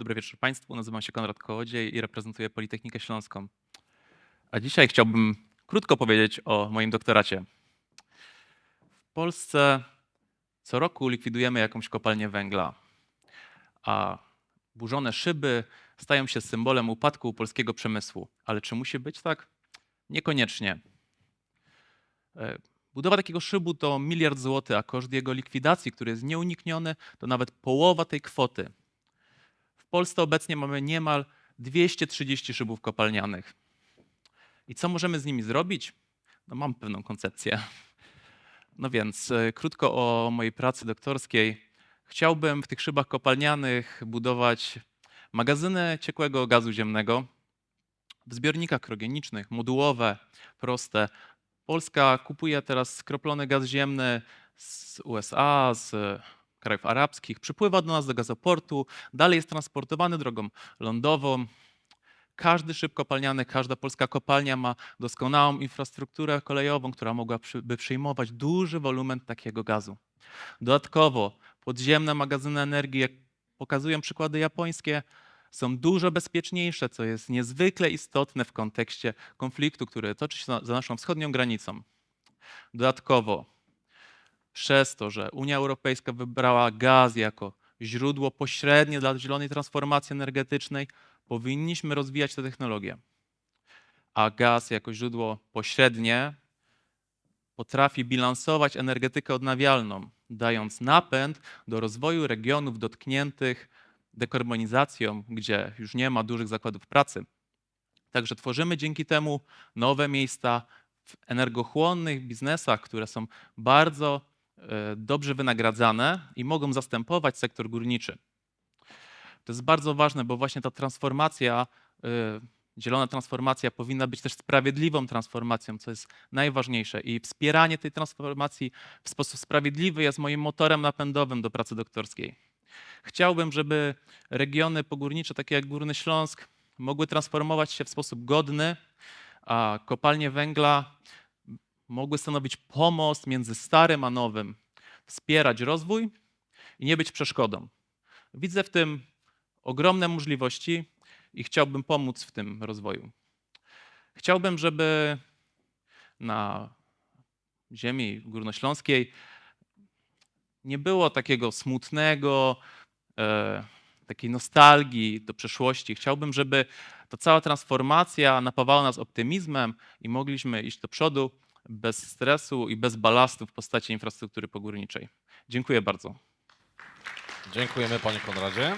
Dobry wieczór Państwu. Nazywam się Konrad Kołodziej i reprezentuję Politechnikę Śląską. A dzisiaj chciałbym krótko powiedzieć o moim doktoracie. W Polsce co roku likwidujemy jakąś kopalnię węgla, a burzone szyby stają się symbolem upadku polskiego przemysłu. Ale czy musi być tak? Niekoniecznie. E, Budowa takiego szybu to miliard złotych, a koszt jego likwidacji, który jest nieunikniony, to nawet połowa tej kwoty. Polsce obecnie mamy niemal 230 szybów kopalnianych. I co możemy z nimi zrobić? No mam pewną koncepcję. No więc e, krótko o mojej pracy doktorskiej. Chciałbym w tych szybach kopalnianych budować magazyny ciekłego gazu ziemnego w zbiornikach kryogenicznych, modułowe, proste. Polska kupuje teraz skroplony gaz ziemny z USA, z krajów arabskich, przypływa do nas do gazoportu, dalej jest transportowany drogą lądową. Każdy szyb kopalniany, każda polska kopalnia ma doskonałą infrastrukturę kolejową, która mogłaby przyjmować duży wolumen takiego gazu. Dodatkowo podziemne magazyny energii, jak pokazują przykłady japońskie, są dużo bezpieczniejsze, co jest niezwykle istotne w kontekście konfliktu, który toczy się za- za naszą wschodnią granicą. Dodatkowo, przez to, że Unia Europejska wybrała gaz jako źródło pośrednie dla zielonej transformacji energetycznej, powinniśmy rozwijać tę technologię. A gaz jako źródło pośrednie potrafi bilansować energetykę odnawialną, dając napęd do rozwoju regionów dotkniętych dekarbonizacją, gdzie już nie ma dużych zakładów pracy. Także tworzymy dzięki temu nowe miejsca w energochłonnych biznesach, które są bardzo dobrze wynagradzane i mogą zastępować sektor górniczy. To jest bardzo ważne, bo właśnie ta transformacja, e, zielona transformacja powinna być też sprawiedliwą transformacją, co jest najważniejsze. I wspieranie tej transformacji w sposób sprawiedliwy jest moim motorem napędowym do pracy doktorskiej. Chciałbym, żeby regiony pogórnicze, takie jak Górny Śląsk, mogły transformować się w sposób godny, a kopalnie węgla mogły stanowić pomost między starym a nowym, wspierać rozwój i nie być przeszkodą. Widzę w tym ogromne możliwości i chciałbym pomóc w tym rozwoju. Chciałbym, żeby na ziemi górnośląskiej nie było takiego smutnego, e, takiej nostalgii do przeszłości. Chciałbym, żeby ta cała transformacja napawała nas optymizmem i mogliśmy iść do przodu bez stresu i bez balastu w postaci infrastruktury pogórniczej. Dziękuję bardzo. Dziękujemy panie Konradzie.